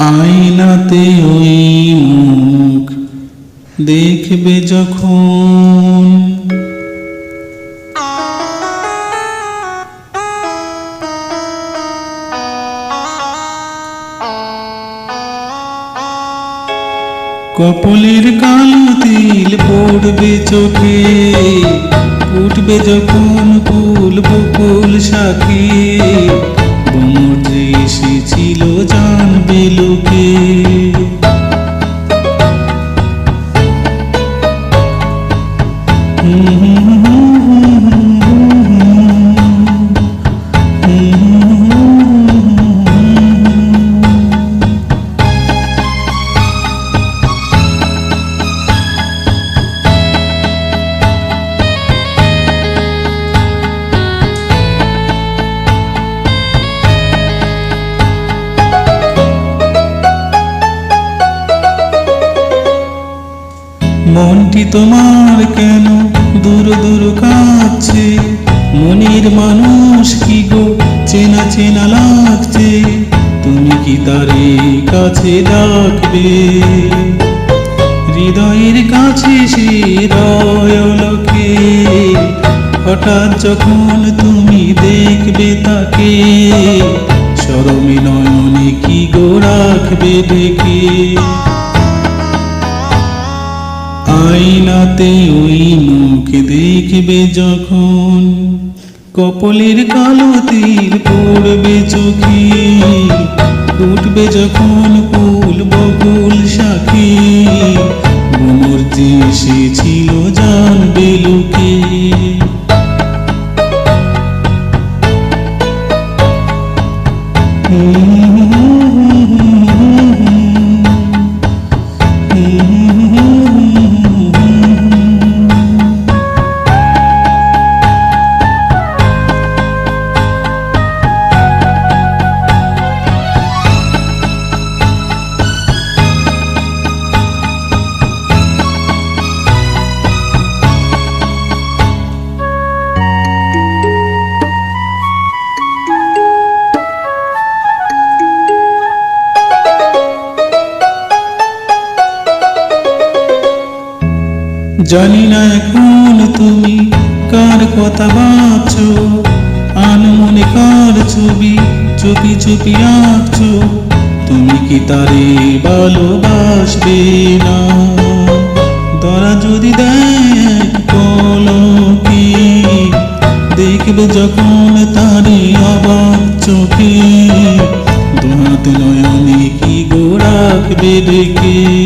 আয়নাতে ওই মুখ দেখবে যখন। কপলের কালো তিল পড়বে চোখে উঠবে যখন ফুল বকুল শাখে। এসেছিল জানবে লোকে। মনটি তোমার কেন দূর দূর কাছে মনের মানুষ কি গো? চেনা চেনা লাগছে। তুমি কি তারে কাছে ডাকবে? হৃদয়ের কাছে সে রয়লকে হঠাৎ যখন তুমি দেখবে তাকে, সরমে নয়নে কি গো রাখবে ডেকে আয়নাতে ওই মুখ দেখবে যখন। কপলের কালো তিল পড়বে চোখে। উঠবে যখন ফুল বকুল শাখে। বোমর যে এসেছিল জানবে লোকে। জানি না এখন তুমি কার কথা ভাবছ আনমনে কার ছবি, চুপি চুপি আঁকছো, তুমি কি তারে ভালোবাসবে না? দরা যদি দেখ পলকে দেখবে যখন তারে অবাক চোখে, দুহাত নয়নে কি রাখবে ডেকে?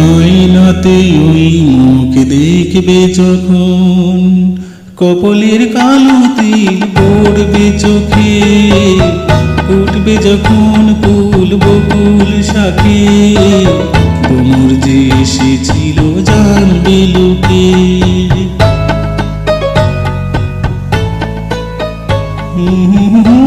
আইনাতে ওই মুখ দেখবে যখন, কপলের কালো তিল পড়বে চোখে। উঠবে যখন ফুল বকুল শাখে তোমার যে এসেছিল জানবে লোকে। হুম হুম।